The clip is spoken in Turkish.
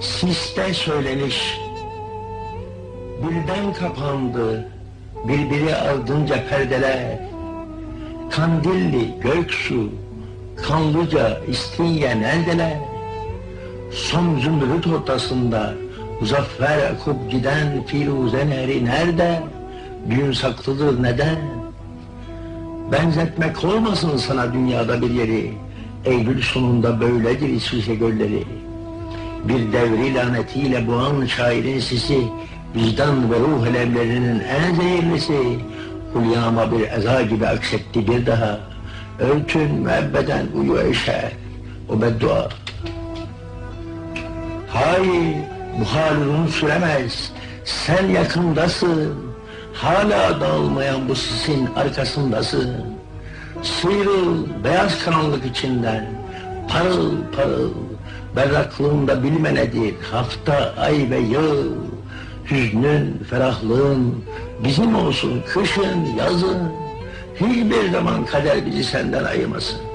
Siste söylemiş, birden kapandı, birbiri ardınca perdeler. Kandilli göksu, kanlıca İstinye neredeler? Son zümrüt ortasında muzaffer akıp giden Firuze nehri nerede? Gün saklıdır neden? Benzetmek olmasın sana dünyada bir yeri. Eylül sonunda böyledir İsviçre gölleri. Bir devri lanetiyle boğan şairin sesi, vicdan ve ruh alevlerinin en zehirlisi, Hulyama bir eza gibi aksetti bir daha. Örtün müebbeden uyu eşer, o beddua. Hayır, bu hal süremez. Sen yakındasın. Hala dağılmayan bu sisin arkasındasın. Sıyrıl beyaz karanlık içinden. Parıl parıl. Berraklığında bilme nedir. Hafta, ay ve yıl. Hüznün, ferahlığın bizim olsun kışın, yazın. Hiçbir zaman kader bizi senden ayırmasın.